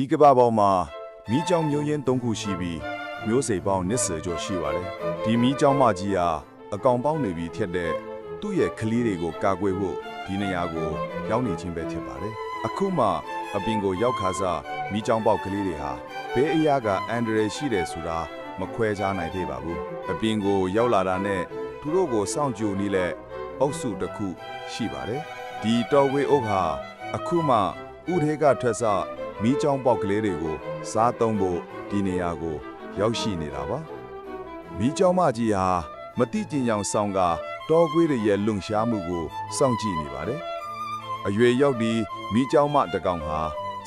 ဒီကဘာပေါ်မှာမီးကြောင်မျိုးရင်း၃ခုရှိပြီးမျိုးစိတ်ပေါင်း20ကျော်ရှိပါတယ်ဒီမီးကြောင်မကြီးဟာအကောင်ပေါင်းနေပြီးထက်တဲ့သူ့ရဲ့ကလေးတွေကိုကာကွယ်ဖို့ဒီနေရာကိုရောက်နေခြင်းပဲဖြစ်ပါတယ်အခုမှအပင်ကိုရောက်ခါစားမီးကြောင်ပေါက်ကလေးတွေဟာဘဲအရာကအန်ဒရယ်ရှိတယ်ဆိုတာမခွဲခြားနိုင်သေးပါဘူးအပင်ကိုရောက်လာတာနဲ့သူတို့ကိုစောင့်ကြိုနေလဲအုပ်စုတစ်ခုရှိပါတယ်ဒီတော်ဝေးအုပ်ဟာအခုမှဥထေကထွက်စ မီးကြောင်ပေါက်ကလေးတွေကို စားသုံးဖို့ဒီနေရာကို ရောက်ရှိနေတာပါမီးကြောင်မကြီးဟာမတိကျင်ကြောင်ဆောင်ကတောကွေးတွေရဲ့လုံရှားမှုကိုစောင့်ကြည့်နေပါတယ်အရွယ်ရောက်ဒီမီးကြောင်မတစ်ကောင်ဟာ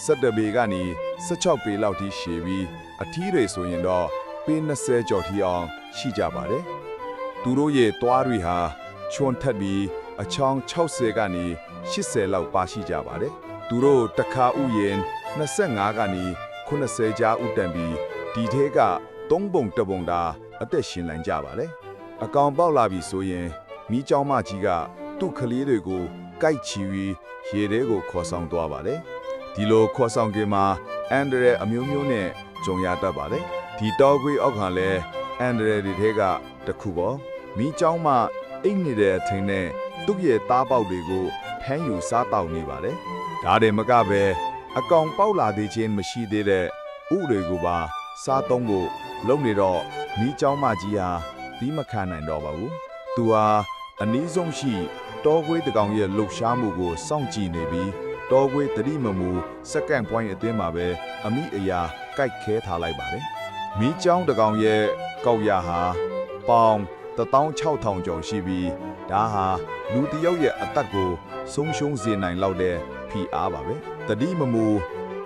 17ပေကနေ16ပေလောက်ထိရှည်ပြီးအထီးတွေဆိုရင်တော့ပေ20ကျော်ထိအောင်ရှိကြပါတယ်သူတို့ရဲ့သွားတွေဟာချွန်ထက်ပြီးအချောင်း60ကနေ80လောက်ပါရှိကြပါတယ်သူတို့တစ်ခါဥယင် 25ကနေ80ကြားဥတန်ပြီး ဒီထဲကသုံးပုံတစ်ပုံသာအသက်ရှင်နိုင်ကြပါလေအကောင်ပေါက်လာပြီဆိုရင်မိเจ้าမကြီးကသူ့ကလေးတွေကိုကြိုက်ချီပြီးရေထဲကိုခေါ်ဆောင်သွားပါလေဒီလိုခေါ်ဆောင်ခင်မှာအန်ဒရယ်အမျိုးမျိုးနဲ့ကြုံရတတ်ပါလေဒီတောခွေးအောက်ခံလဲအန်ဒရယ်ဒီထဲကတစ်ခုပေါ့မိเจ้าမအိတ်နေတဲ့အထင်နဲ့သူ့ရဲ့သားပေါက်တွေကိုဖမ်းယူစားတောက်နေပါလေဒါတွေမကပဲ အကောင်ပေါက်လာသေးခြင်းမရှိသေးတဲ့ဥတွေကိုပါ စားသုံးဖို့လုပ်နေတော့မိเจ้าမကြီးဟာသီးမခံနိုင်တော့ပါဘူး။သူဟာအနည်းဆုံးရှိတောခွေးတကောင်ရဲ့လှုပ်ရှားမှုကိုစောင့်ကြည့်နေပြီးတောခွေးတတိမမူစက္ကန့်ပွိုင်းအတွင်းမှာပဲအမိအရာကြိုက်ခဲထားလိုက်ပါတယ်။မိเจ้าတကောင်ရဲ့ကောက်ရဟာပေါင်16000ကျော်ရှိပြီး ဒါဟာလူတစ်ယောက်ရဲ့အသက်ကိုဆုံးရှုံးစေနိုင်လောက်တဲ့ဖိအားပါပဲ။တတိမမူ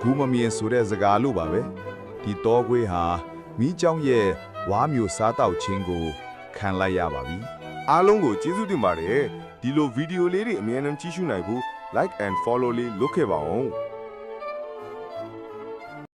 ဂူးမမြင်ဆိုတဲ့စကားလို့ပါပဲ။ ဒီတောခွေးဟာမိเจ้าရဲ့ဝါမျိုးစားတောက်ခြင်းကိုခံလိုက်ရပါပြီ အားလုံးကိုကျေးဇူးတင်ပါတယ်ဒီလိုဗီဒီယိုလေးတွေအမြဲတမ်းကြည့်ရှုနိုင်ဖို့ like and follow လေးလုပ်ခဲ့ပါအောင်